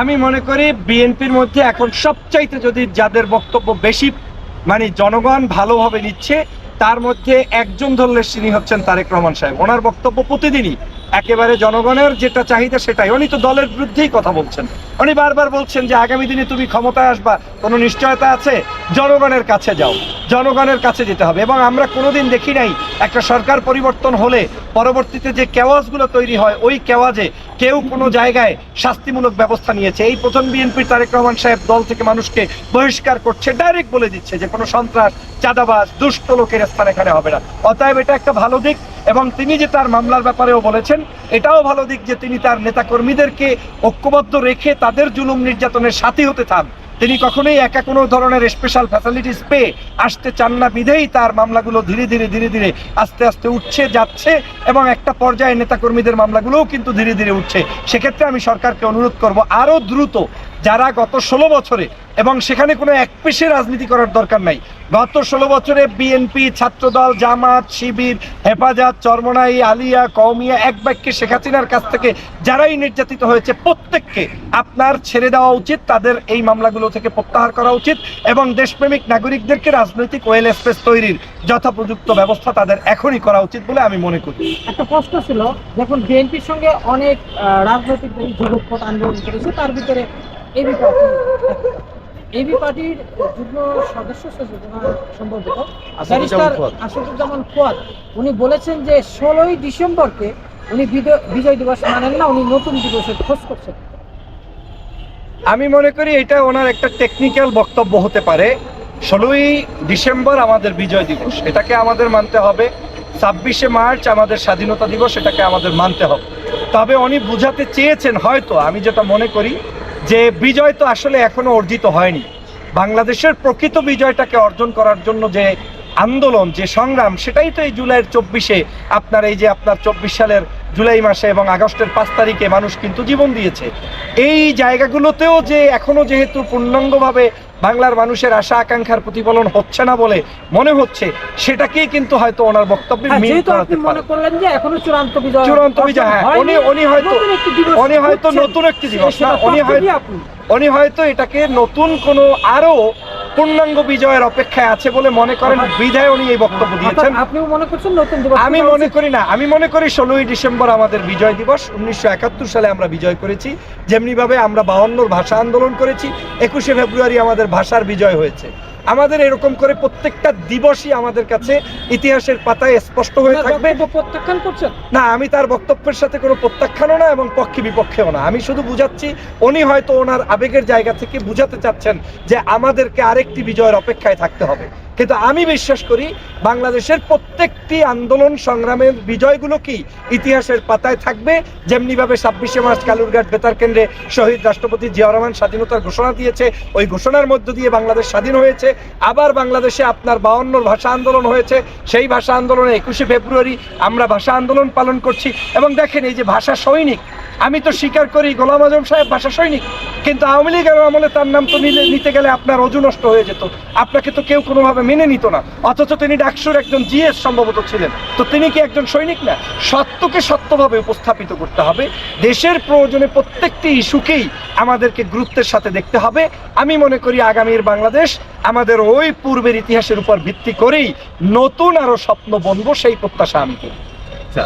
আমি মনে করি বিএনপির মধ্যে এখন সবচাইতে যদি যাদের বক্তব্য বেশি মানে জনগণ ভালোভাবে নিচ্ছে, তার মধ্যে একজন ধরলে তিনি হচ্ছেন তারেক রহমান সাহেব। ওনার বক্তব্য প্রতিদিনই। একেবারে জনগণের যেটা চাহিদা সেটাই। উনি তো দলের বিরুদ্ধেই কথা বলছেন। উনি বারবার বলছেন যে আগামী দিনে তুমি ক্ষমতায় আসবা কোনো নিশ্চয়তা আছে? জনগণের কাছে যাও। জনগণের কাছে যেতে হবে। এবং আমরা কোনোদিন দেখি নাই একটা সরকার পরিবর্তন হলে পরবর্তীতে যে কেওয়াজগুলো তৈরি হয়, ওই কেওয়াজে কেউ কোনো জায়গায় শাস্তিমূলক ব্যবস্থা নিয়েছে। এই প্রথম বিএনপির তারেক রহমান সাহেব দল থেকে মানুষকে বহিষ্কার করছে, ডাইরেক্ট বলে দিচ্ছে যে কোনো সন্ত্রাস, চাঁদাবাজ, দুষ্ট লোকের স্থান এখানে হবে না। অতএব এটা একটা ভালো দিক এবং তিনি যে তার মামলার ব্যাপারেও বলেছেন, এটাও ভালো দিক যে তিনি তার নেতাকর্মীদেরকে ঐক্যবদ্ধ রেখে তাদের জুলুম নির্যাতনের সাথী হতে চান তিনি কখনোই একা কোনো ধরনের স্পেশাল ফ্যাসিলিটিস পেয়ে আসতে চান না, বিধেই তার মামলাগুলো ধীরে ধীরে ধীরে ধীরে আস্তে আস্তে উঠছে, যাচ্ছে এবং একটা পর্যায়ে নেতাকর্মীদের মামলাগুলোও কিন্তু ধীরে ধীরে উঠছে। সেক্ষেত্রে আমি সরকারকে অনুরোধ করব আরও দ্রুত যারা গত ষোলো বছরে এবং সেখানে কোনো এক পেশে রাজনীতি করার দরকার নাই, গত ষোলো বছরে বিএনপি, ছাত্রদল, জামাত, শিবির, হেফাজত, চরমনাই, আলিয়া কৌমিয়া এক বাক্যে শেখ হাসিনার কাছ থেকে যারাই নির্যাতিত হয়েছে, প্রত্যেককে আপনার ছেড়ে দেওয়া উচিত, তাদের এই মামলাগুলো থেকে প্রত্যাহার করা উচিত এবং দেশপ্রেমিক নাগরিকদেরকে রাজনৈতিক ওয়েল স্পেস তৈরির যথাপযুক্ত ব্যবস্থা তাদের এখনই করা উচিত বলে আমি মনে করি। একটা প্রশ্ন ছিল যখন বিএনপির সঙ্গে অনেক রাজনৈতিক যুগপথ আন্দোলন করেছে, তার ভিতরে এবি পার্টি এবি পার্টির যুগ্ম সদস্য আসাদুজ্জামান ফুয়াদ উনি বলেছেন যে ষোলোই ডিসেম্বরকে উনি বিজয় দিবস মানেন না উনি নতুন দিবসের খোঁজ করছেন। আমি মনে করি এটা ওনার একটা টেকনিক্যাল বক্তব্য হতে পারে। ষোলোই ডিসেম্বর আমাদের বিজয় দিবস। এটাকে আমাদের মানতে হবে। ছাব্বিশে মার্চ আমাদের স্বাধীনতা দিবস এটাকে আমাদের মানতে হবে। তবে উনি বুঝাতে চেয়েছেন হয়তো আমি যেটা মনে করি যে বিজয় তো আসলে এখনও অর্জিত হয়নি। বাংলাদেশের প্রকৃত বিজয়টাকে অর্জন করার জন্য যে আন্দোলন, যে সংগ্রাম, সেটাই তো এই জুলাইয়ের চব্বিশে আপনার এই যে আপনার চব্বিশ সালের জুলাই মাসে এবং আগস্টের পাঁচ তারিখে মানুষ কিন্তু জীবন দিয়েছে। এই জায়গাগুলোতেও যে এখনও যেহেতু পূর্ণাঙ্গভাবে বাংলার মানুষের আশা আকাঙ্ক্ষার প্রতিফলন হচ্ছে না বলে মনে হচ্ছে সেটাকেই কিন্তু হয়তো ওনার বক্তব্যে হ্যাঁ, মিল করাতে আপনি মনে করলেন যে এখনও চূড়ান্ত বিজয় চূড়ান্ত বিজয় হ্যাঁ উনি উনি হয়তো নতুন একটি দিবস উনি হয়তো নতুন একটি দিবস না উনি হয়তো উনি হয়তো এটাকে নতুন কোনো আরও পূর্ণাঙ্গ বিজয়ের অপেক্ষায় আছে বলে মনে করেন বিধায় উনি এই বক্তব্য দিয়েছেন। আপনিও মনে করছেন নতুন দিবস আমি মনে করি না আমি মনে করি ষোলোই ডিসেম্বর আমাদের বিজয় দিবস। উনিশশো একাত্তর সালে আমরা বিজয় করেছি। যেমনিভাবে আমরা বাহান্নর ভাষা আন্দোলন করেছি একুশে ফেব্রুয়ারি আমাদের ভাষার বিজয় হয়েছে। আমাদের এরকম করে প্রত্যেকটা দিবসই আমাদের কাছে ইতিহাসের পাতায় স্পষ্ট হয়ে থাকবে। প্রত্যাখ্যান করছেন? না আমি তার বক্তব্যের সাথে কোনো প্রত্যাখ্যানও না এবং পক্ষে বিপক্ষেও না। আমি শুধু বুঝাচ্ছি উনি হয়তো ওনার আবেগের জায়গা থেকে বুঝাতে চাচ্ছেন যে আমাদেরকে আরেকটি বিজয়ের অপেক্ষায় থাকতে হবে। কিন্তু আমি বিশ্বাস করি বাংলাদেশের প্রত্যেকটি আন্দোলন সংগ্রামের বিজয়গুলো কি ইতিহাসের পাতায় থাকবে? যেমনিভাবে ছাব্বিশে মার্চ কালুরঘাট বেতার কেন্দ্রে শহীদ রাষ্ট্রপতি জিয়া রহমান স্বাধীনতার ঘোষণা দিয়েছে। ওই ঘোষণার মধ্য দিয়ে বাংলাদেশ স্বাধীন হয়েছে। আবার বাংলাদেশে আপনার বাউন্নর ভাষা আন্দোলন হয়েছে। সেই ভাষা আন্দোলনে একুশে ফেব্রুয়ারি আমরা ভাষা আন্দোলন পালন করছি। এবং দেখেন এই যে ভাষা সৈনিক, আমি তো স্বীকার করি গোলাম আজম সাহেব ভাষা সৈনিক। কিন্তু আওয়ামী লীগের আমলে তার নাম তো নিলে নিতে গেলে আপনার অজু নষ্ট হয়ে যেত। আপনাকে তো কেউ কোনোভাবে মেনে নিত না। অথচ তিনি ডাকসুর একজন জিএস সম্ভবত ছিলেন। তো তিনি কি একজন সৈনিক না? সত্যকে সত্যভাবে উপস্থাপিত করতে হবে। দেশের প্রয়োজনে প্রত্যেকটি ইস্যুকেই আমাদেরকে গুরুত্বের সাথে দেখতে হবে। আমি মনে করি আগামীর বাংলাদেশ আমাদের ওই পূর্বের ইতিহাসের উপর ভিত্তি করেই নতুন আরও স্বপ্ন বনবো, সেই প্রত্যাশা আমি করি। আচ্ছা